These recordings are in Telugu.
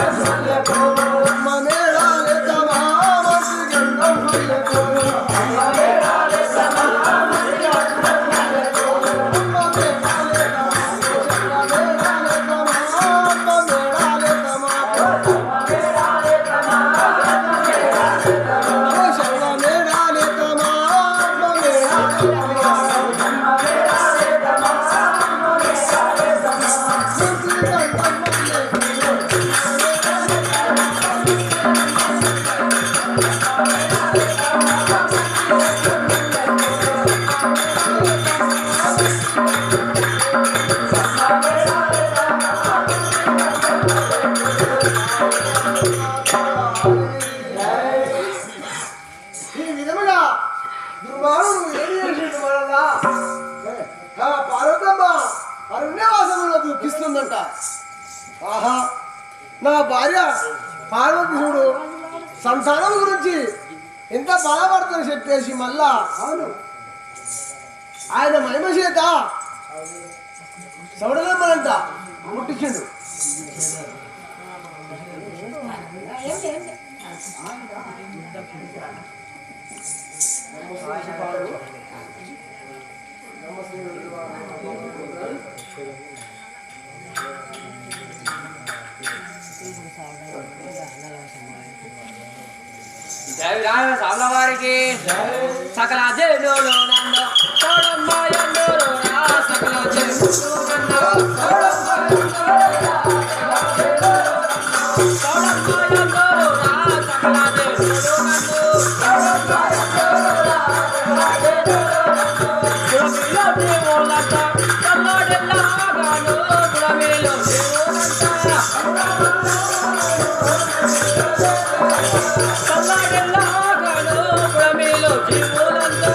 ఈ దుర్మార్గుడు ఏమి చేసిండు మనల్లా పార్వతమ్మ అరణ్యవాసంలో దుఃఖిస్తుందంట. ఆహా నా భార్య పార్వతి చూడు సంసారం గురించి ఎంత బాధపడుతుందని చెప్పేసి మళ్ళా అవును. ఆయన మహిమ చేత సౌడలమ్మనంట ముట్టించిండు. జై వారికి సకల జనులు నన్ను సకల జనులు నన్ను కన్నడెల్లాగాను పురమిలో జీవులంతా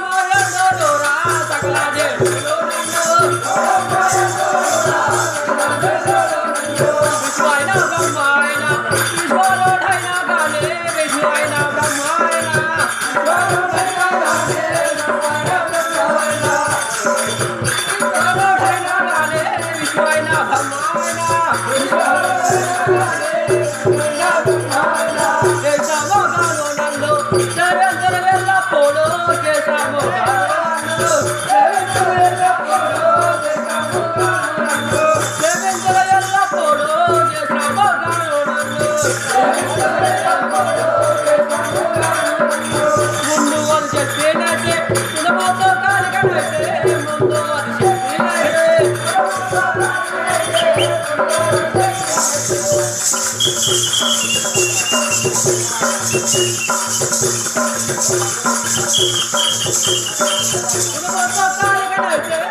Thank you.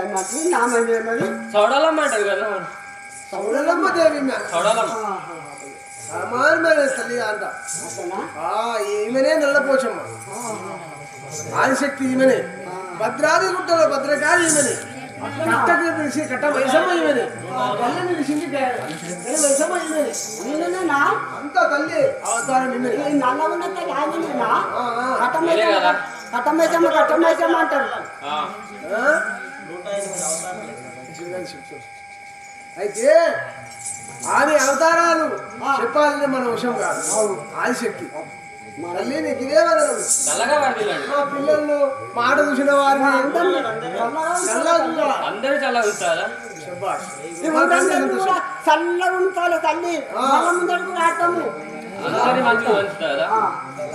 అన్నట్టు నా మైండ్ ఏమది చౌడలమ్మంటారు కదా? సౌడలమ్మ దేవి చౌడలమ్మ సామాన్యమైన తల్లి అంట ఈమెనే నల్లపోచమ్మ ఆదిశక్తి ఈమెనే. భద్రాది గుట్టలో భద్రకాళి ఈమెనే. కట్టకి కట్ట అంత తల్లి అవతారం నల్ల. కట్టమేసమ్మ కట్టమేసమ్మ అంటారు? అయితే ఆమె అవతారాలు చెప్పాలంటే మన వశం కాదు. ఆదిశక్తి తల్లి నీకు ఇదే మా పిల్లలు మాట చూసిన వారిని చల్లగా అందరూ చల్లగా ఉంటారా. చల్లగా ఉంటారు తల్లి. మళ్ళా ముందడు కూడా ఆడతాము.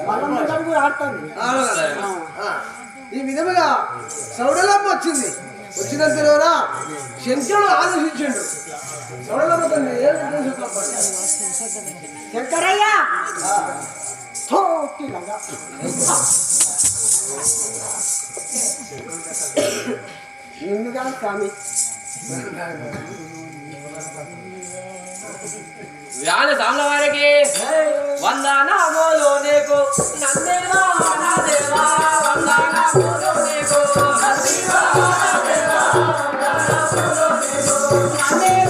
మళ్ళా ముందడు ఆడతాము. ఈ విధముగా సౌడలమ్మ వచ్చింది. వచ్చినంతలోనా శంకరుడు ఆలోచించిండు సౌడలమ్మ తల్లి ఏం శంకరయ్య తోటిలాగా. लगा కాదు స్వామి. వ్యాన సామ్ల వారికి వందనామోలు నీకు. నందేవా నా దేవా వందనామోలు నీకు. నందేవా నా దేవా వందనామోలు నీకు. నందేవా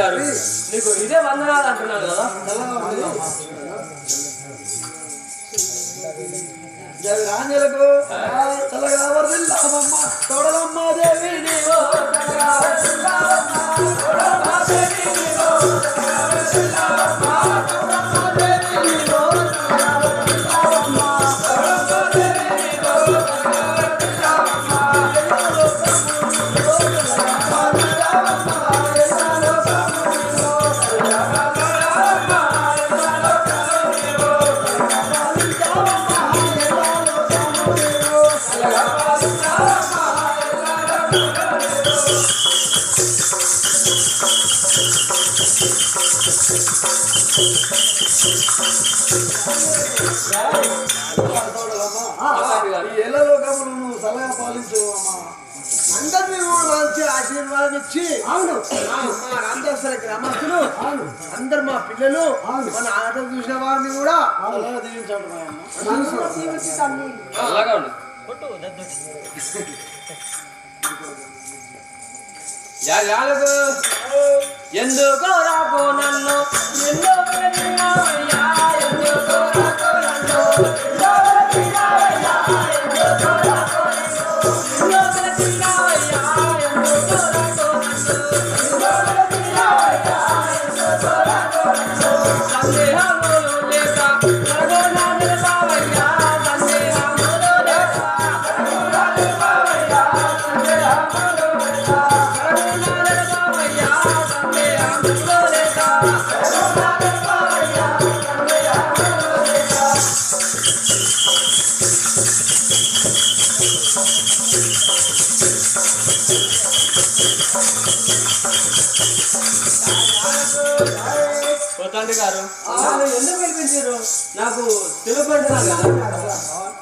గారు. నీకు ఇదే వందనాలు అంటున్నాను కదా? రాంజలకు చల్లగా వర్ధిల్లామమ్మ తోడలమ్మ దేవి నీవో చల్లగా తోడలమ్మ దేవి నువ్వు సలహా పాలించు అమ్మా అందరినీ మంచి ఆశీర్వాదం ఇచ్చి అవును. మా రామదాసర గ్రామస్తులు అవును. అందరు మా పిల్లలు అవును. మన ఆట చూసిన వారిని కూడా నన్ను కూడా దీవించు తల్లి చల్లగా ఉండు జగాలకు ఎందుకు రాకు నన్ను? ఎన్నో తండ్రి గారు. ఎందుకు పిలిపించారు? నాకు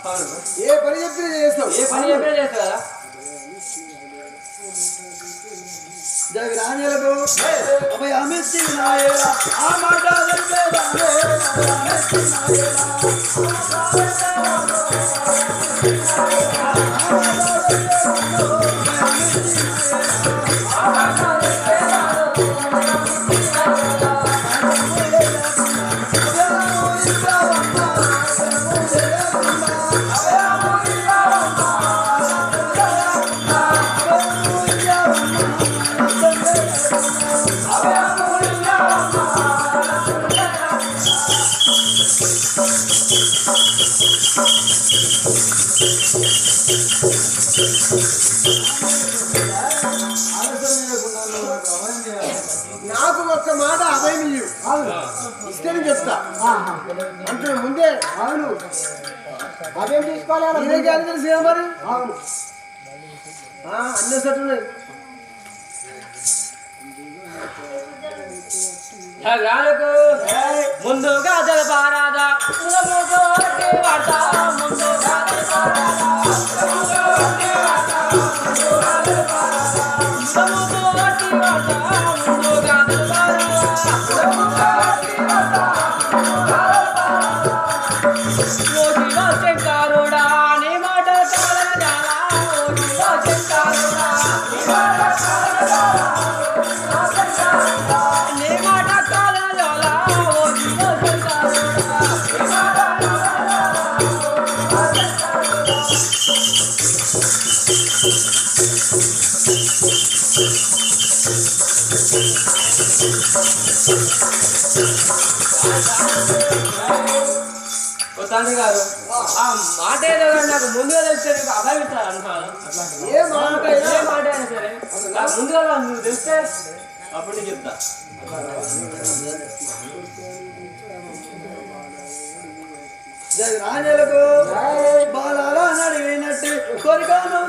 అవును. ఏ పని చెప్పినా చేస్తావు? ఏ పని చెప్పినా చేస్తా కదా జగరాజులకు అభయమిచ్చి నాయలా ఆ మాట నాకు అంటే ముందే అవును. అదేం తీసుకోవాలి తెలిసి మరి? అవును. అన్నీ సట్టున్నాయి జగరాలకు ముందుగా జలపారాదా ముందుగా తండ్రి గారు ఆ మాట ఏదో నాకు ముందుగా తెలిస్తే నీకు అభవిస్తారు అనుకోవాలి ఏ మాట ఏ మాట అయినా సరే నాకు ముందుగా నువ్వు తెలిస్తే అప్పుడు నేను చెప్తా. రాజులకు బాలాల నడిగినట్టు కోరిక నువ్వు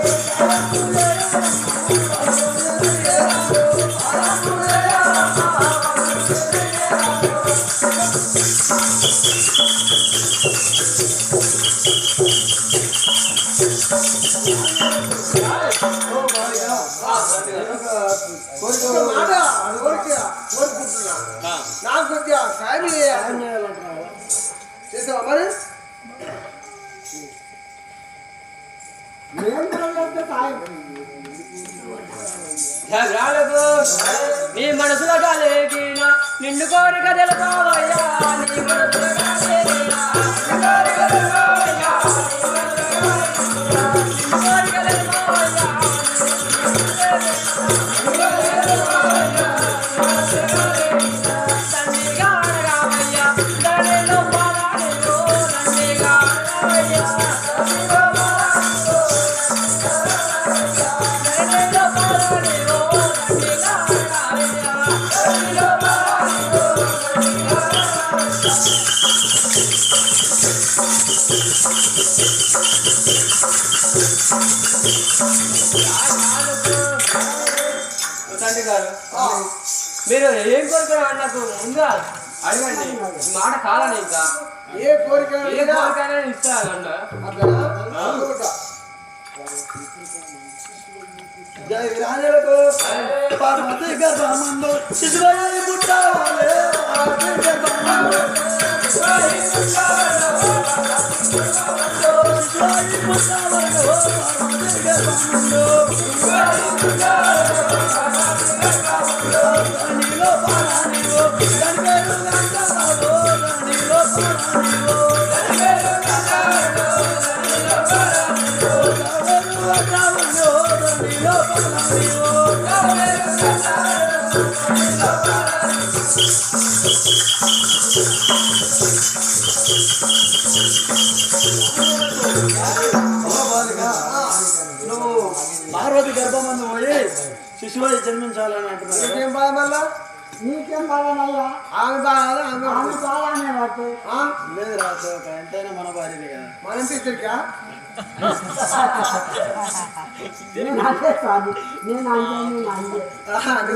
జగరాలకు నీ మనసులో కలిగిన నిన్ను కోరిక తెలుపావయ్యా నీ మనసులో కలిగిన మీరు ఏం కోరుకున్నారు నాకు ముందుగా అడగండి. మాట కాలని ఇంకా. ఏ కోరిక ఏ అడిగినా కోరికైనా ఇస్తానంట. అట్లనా? అనుకుంటా. జై విరాజులకు పార్వతి పుట్టావాలే పార్వతి పుట్టావాలే పార్వతి గర్భమందు పార్వతి గర్భమందు పోయి శిశువై జన్మించాలని అంటున్నారు నీకేం బాధ మళ్ళా? నీకేం బాధనయ్యా ఆమె బాధ ఆమె ఆమె ఆ? లేదు రాదు ఎంతైనా మన భార్యనే కదా. మనం ఇద్దరికా? నేను కాదు. నేను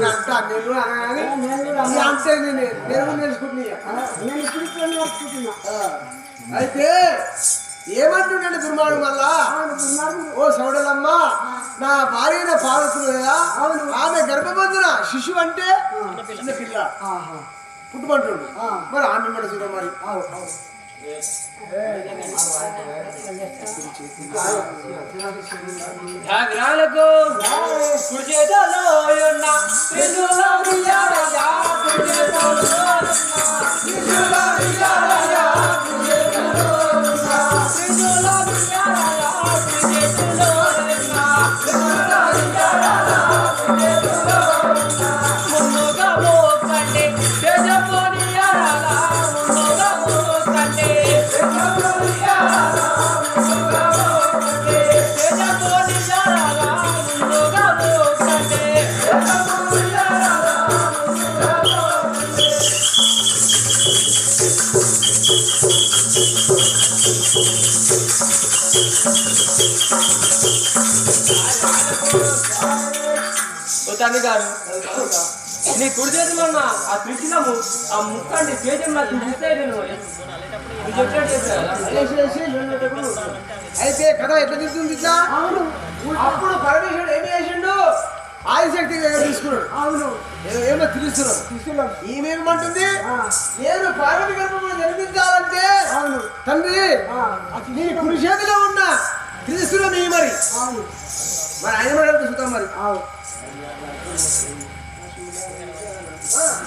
అంటా నేను కూడా అనగానే నేను కూడా నీ అంతే నేను నేను కూడా నేర్చుకుంటున్నా ఆ, నేను ఇప్పుడు ఇప్పుడే నేర్చుకుంటున్నా. అయితే ఏమంటుండే దుర్మాడు మళ్ళా? ఓ సౌడలమ్మ నా భార్య పార్వతులు కదా. ఆమె గర్భబంధున? శిశువు అంటే? చిన్న పిల్ల. ఆ. మరి ఆమె మాట చూడ మరి. ఉన్న ఉన్న తండ్రి గారు. నీ కుడి చేతిలో ఉన్న ఆ త్రిశూలము ఆ ముక్కండి చూస్తే నేను వెళ్ళేటప్పుడు అయితే కథ ఎట్లా ఇట్లా? అవును. అప్పుడు పరమేశ్వరుడు ఏం చేసిండు? ఆదిశక్తి దగ్గర తీసుకున్నాడు. అవును. ఏమో- ఏమో తెలుస్తున్నాడు శిశులం ఈమెమంటుంది నేను పార్వతి గర్భంలో జన్మించాలంటే అవును. తండ్రి నీ కుడి చేతిలో ఉన్న. త్రిశూలం ఈ మరి. అవును. మరి ఆయన మరి చూద్దాం మరి. అవు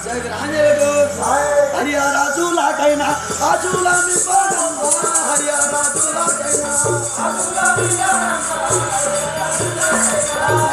జగరాజులకు హరియా రాజులాకైనా రాజుల విపాదమ్మా హరియా రాజులాకైనా రాజుల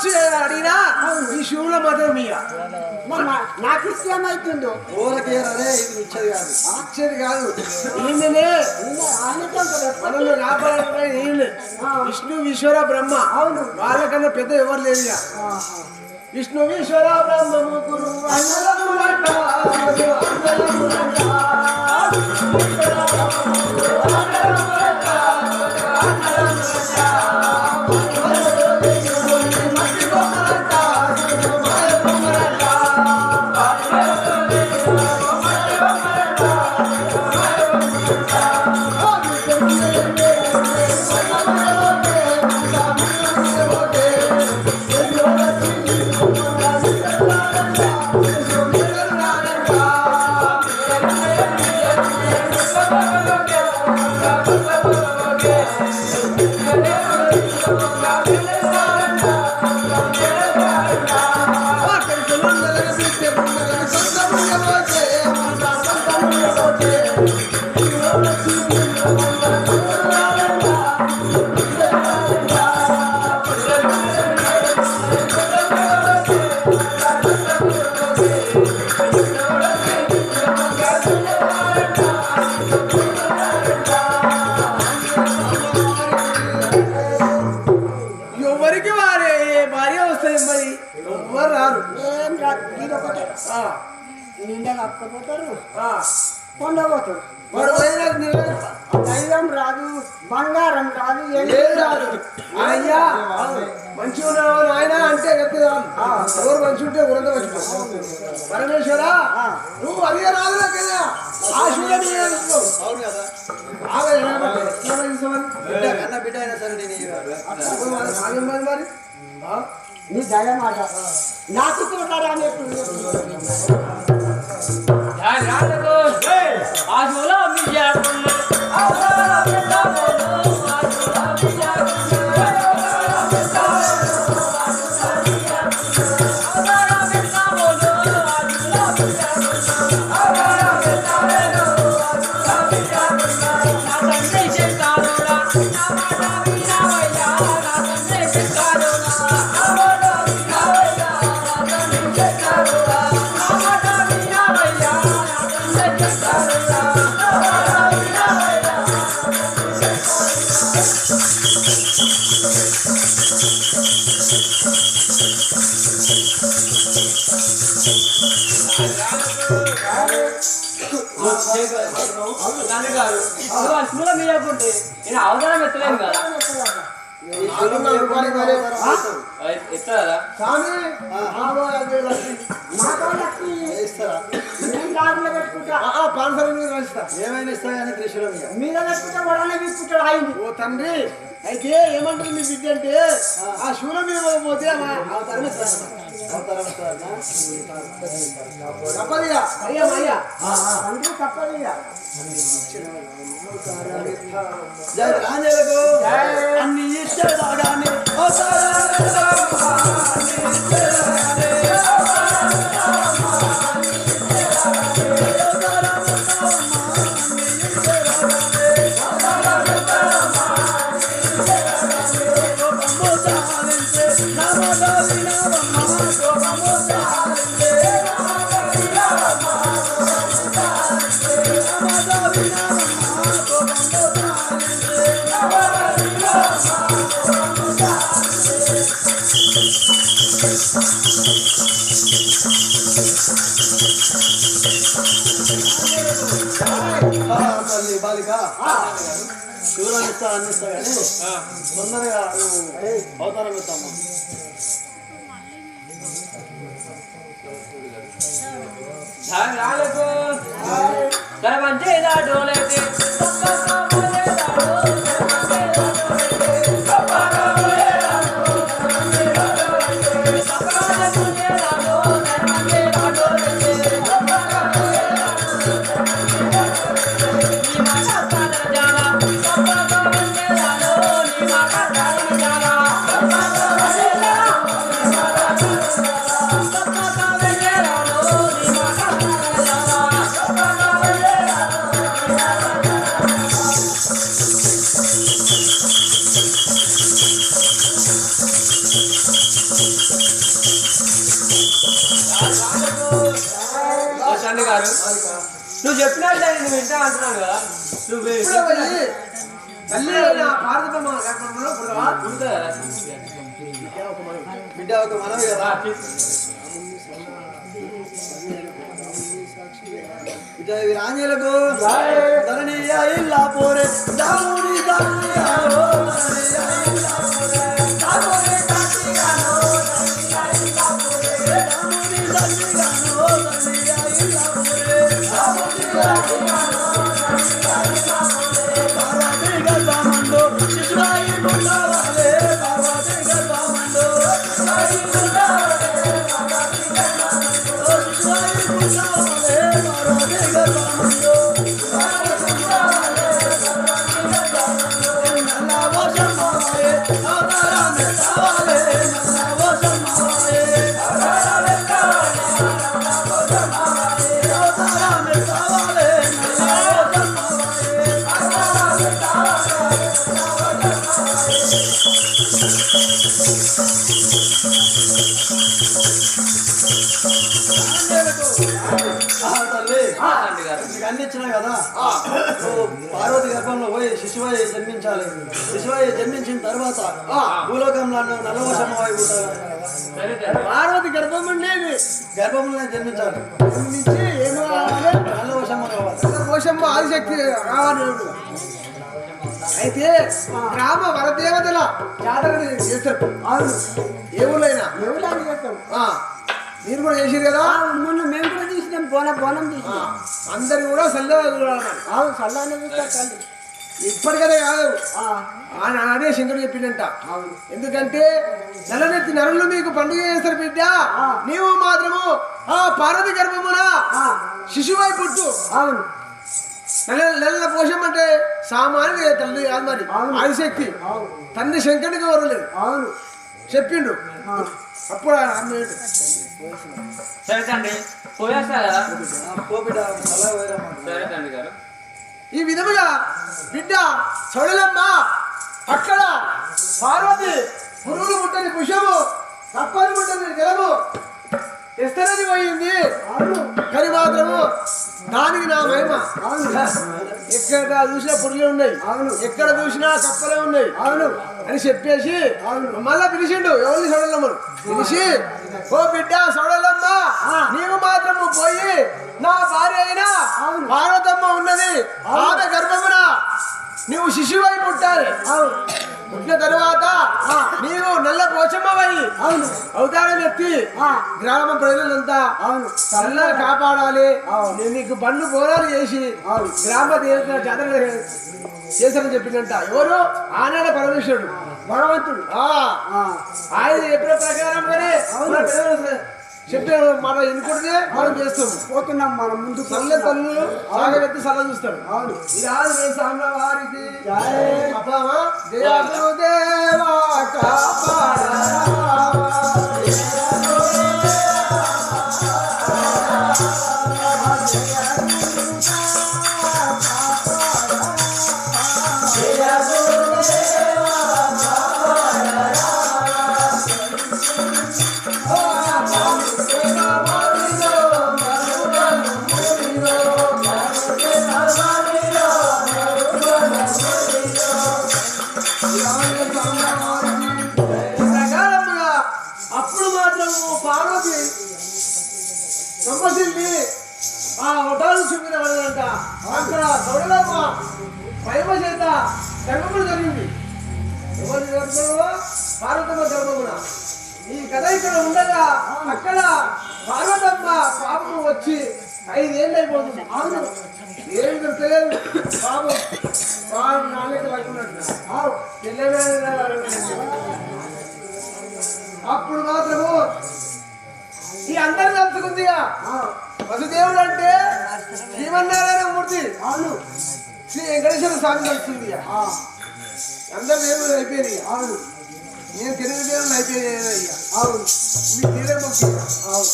వచ్చి అడిగినా ఈ శివుల మాత్రం నా- నాకు ఇది ఇచ్చేది కాదు. వచ్చేది కాదు. అన్నితో మనల్ని కాపాడే ఈయన విష్ణు ఈశ్వర బ్రహ్మ. అవును. వాళ్ళకన్నా పెద్ద ఎవరు లేదు ఇక. విష్ణు ఈశ్వర బ్రహ్మ అన్నదమ్ములంట. కొండపోతారు వాడు పోయినా నిలబడి దైవం రాదు బంగారం రాదు ఏం రాదు? అయ్యా మంచి ఉన్నావు నాయన? అంటే చెప్తే ఎవరు మంచి ఉంటే ఉరంత మంచి పరమేశ్వర నువ్వు అడిగే రాదులే కదా ఆ శివుని అవును కదా. బిడ్డ అయినా సరే నేను. మరి? నీ దయ మాట. నాకు చూడాలి నేను ఆ, ఆ, పాన్సలు మీద రాసిస్తా. ఏమైనా ఇస్తా కానీ త్రిశూలం మీద పెట్టుకుంటే వడనే తీసుకుంటాడు ఓ తండ్రి. అయితే ఏమంటారు మీ బిడ్డ అంటే ఆ శూలం మీద పోతే తప్పదిగా. అయ్యా అయ్యా. ఆంజనేయులకు అన్ని ఇచ్చేదాగానే బాలిక శూలం ఇస్తా అన్ని ఇస్తా కానీ తొందరగా నువ్వు అవతారం ఇస్తాము ఝాలకు దరవంజే దాడోలేతే సప్పకమలే నువ్వు చెప్పినట్టు నువ్వు వింటా అంటున్నాను కదా నువ్వు ఇప్పుడే పోయి తల్లి అయిన భారతమ్మ కర్మంలో పుడతావా? పుడతా కదా బిడ్డ ఒక మనవి కదా ఇట్లా వీరాంజలకు ధరణి ఇల్లా పోరే అన్ని ఇచ్చినా కదా? నువ్వు పార్వతి గర్భంలో పోయి శిశువై జన్మించాలి. శిశువై జన్మించిన తర్వాత భూలోకంలో నువ్వు నల్లవశం అయిపోతావు పార్వతి గర్భం ఉండేది. గర్భంలోనే జన్మించాలి. నుంచి ఏం కావాలి? నల్లవశం కావాలి. కోశమ్మ ఆదిశక్తి కావాలి అయితే గ్రామ వరదేవతల జాతర చేస్తారు. ఊళ్ళైనా ఎవరు చేస్తాం ఆ, మీరు కూడా చేసిరు కదా? మొన్న మేము తీసినాం బోనం బోనం ఆ, తీసినాం. అందరు కూడా సల్లగా చూడాలన్నమాట అవును చల్లానే చూస్తారు తల్లి ఇప్పటికనే కాదు. ఆయన అదే శంకరుడు చెప్పిండంట. అవును. ఎందుకంటే నెలనెత్తి నరులు మీకు పండుగ చేస్తారు బిడ్డ. నీవు మాత్రము ఆ పార్వతి గర్భమున ఆ, శిశువై పుట్టు. అవును. నెల నెలల పోషం అంటే సామాన్య తల్లి కాదు మరి. ఆదిశక్తి. తండ్రి శంకరుడికి వరలేదు అవును. చెప్పిండు. అప్పుడు ఆయన సరే తండ్రి. పోయేస్తా కదా కోపిట అలా పోయిరమ్మా సరే తండ్రి గారు. ఈ విధముగా బిడ్డ చౌడలమ్మ అక్కడ పార్వతి పురుగులు ముట్టని పుష్పము తప్పని ముట్టని జలము ఎస్తరని పోయింది. కానీ మాత్రము దానికి నా మహిమ. ఎక్కడ చూసినా పురుగులే ఉన్నాయి. అవును. ఎక్కడ చూసినా కప్పలే ఉన్నాయి. అవును. అని చెప్పేసి. మళ్ళా పిలిచిండు ఎవరిని సౌడలమ్మను పిలిచి ఓ బిడ్డ సౌడలమ్మ నీవు మాత్రము పోయి నా భార్య అయినా. పార్వతమ్మ ఉన్నది. ఆమె గర్భమున నీవు శిశువై పుట్టాలి. అవును. పుట్టిన తరువాత నీవు నల్ల పోచమ్మవై. అవును. అవతారం ఎత్తి ఆ, గ్రామ ప్రజలంతా అవును. చల్లగా కాపాడాలి. నేను నీకు బండ్లు బోనాలు చేసి. గ్రామ దేవత జాతర చేశారని చెప్పిందంట ఎవరు? ఆనాడ పరమేశ్వరుడు. భగవంతుడు. ఆయన చెప్పిన ప్రకారం కానీ మన ఎన్నుకుంటే మనం చేస్తాం పోతున్నాం మనం ముందుకు. చల్ల తల్లు సాగబెట్టి సల్ల చూస్తాడు. అవును. ఇలా సాంబ వారికి జై. అబ్బామా దేవా కాపాడా. పార్వతి. సంపసిల్లి ఆ వటాలు చూపిన వాళ్ళంట అక్కడ గౌడలమ్మ పైమ చేత గర్భములు జరిగింది. ఎవరి గర్భంలో పార్వతమ్మ గర్భమున ఈ కథ ఇక్కడ ఉండగా అక్కడ పార్వతమ్మ పాపము వచ్చి ఐదేళ్ళు అయిపోతుంది అవును ఏం దొరకలేదు పాపం పాపం నాణ్యత లేకున్నట్టు ఆవు అప్పుడు మాత్రము ఈ అందరు కలుసుకుందిగా వసుదేవుడు అంటే శ్రీమన్నారాయణ మూర్తి. అవును. శ్రీ వెంకటేశ్వర స్వామి. ఆ, అందరు దేవుడు అయిపోయింది. అవును. నేను తెలుగు దేవుడు అయిపోయింది ఇక అవును. మీ తీరే ముఖ్యం అవును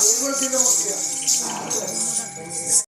నేను కూడా తీరే ముఖ్యం